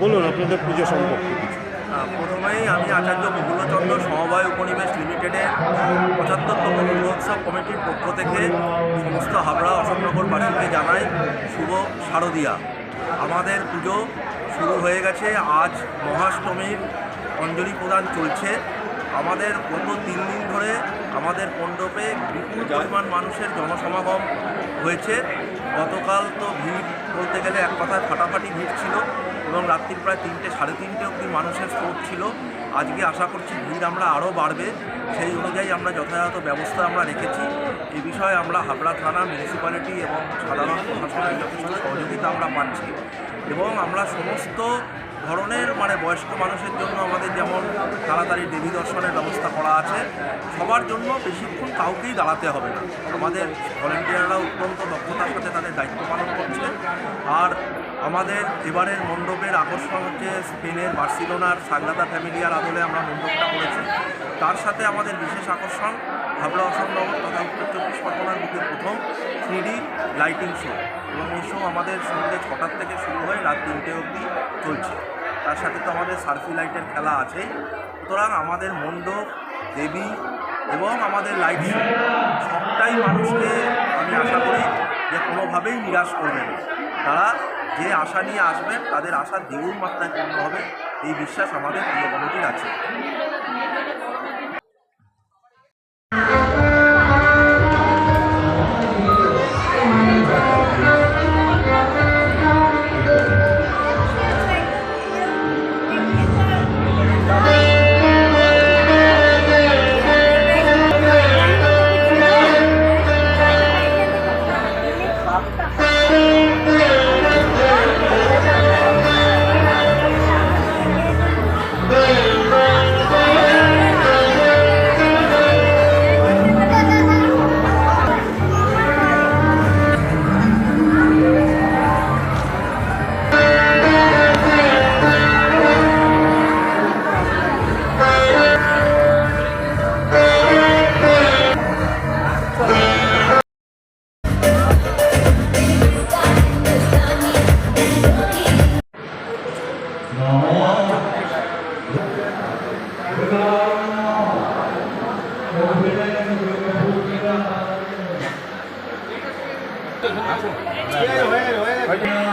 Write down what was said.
বলুন, আপনাদের পুজো সম্পর্কে। প্রথমেই আমি আচার্য প্রফুল্লচন্দ্র সমবায় উপনিবেশ লিমিটেডের পঁচাত্তরতম দুর্গোৎসব কমিটির পক্ষ থেকে সমস্ত হাবড়া অশোকনগরবাসীকে জানাই শুভ শারদিয়া। আমাদের পুজো শুরু হয়ে গেছে, আজ মহাষ্টমীর অঞ্জলি প্রদান চলছে। আমাদের গত তিন দিন ধরে আমাদের মণ্ডপে বিপুল পরিমাণ মানুষের জনসমাগম হয়েছে। গতকাল তো ভিড় বলতে গেলে এক কথায় ফাটাফাটি ভিড় ছিল এবং রাত্রির প্রায় তিনটে, সাড়ে তিনটে অবধি মানুষের স্রোত ছিল। আজকে আশা করছি ভিড় আমরা আরও বাড়বে। সেই অনুযায়ী আমরা যথাযথ ব্যবস্থা আমরা রেখেছি। এ বিষয়ে আমরা হাবড়া থানা মিউনিসিপ্যালিটি এবং সাধারণ প্রশাসনের যথেষ্ট সহযোগিতা আমরা পাচ্ছি। এবং আমরা সমস্ত ধরনের মানে বয়স্ক মানুষের জন্য আমাদের যেমন তাড়াতাড়ি দেবী দর্শনের ব্যবস্থা করা আছে, সবার জন্য বেশিক্ষণ কাউকেই দাঁড়াতে হবে না। আমাদের ভলেন্টিয়াররা অত্যন্ত দক্ষতার সাথে তাদের দায়িত্ব পালন করছে। আর আমাদের এবারের মণ্ডপের আকর্ষণ হচ্ছে স্পেনের বার্সিলোনার সাগরাদা ফ্যামিলিয়ার আদলে আমরা মণ্ডপটা করেছি। তার সাথে আমাদের বিশেষ আকর্ষণ হাবড়া অশোকনগর তথা উত্তর চব্বিশ পরগনার বুকের প্রথম থ্রিডি লাইটিং শো। এবং এই শো আমাদের সন্ধ্যে ছটার থেকে শুরু হয়ে রাত তিনটে অবধি চলছে। তার সাথে তো আমাদের সার্ফি লাইটের খেলা আছেই। সুতরাং আমাদের মণ্ডপ, দেবী এবং আমাদের লাইটিং, সবটাই মানুষকে আমি আশা করি যে কোনোভাবেই নিরাশ করবে না। তারা যে আশা নিয়ে আসবেন তাদের আশা দ্বিগুণ মাত্রায় পূর্ণ হবে, এই বিশ্বাস আমাদের প্রিয় কমিটির আছে। হয়ে গেছে হয়ে গেছে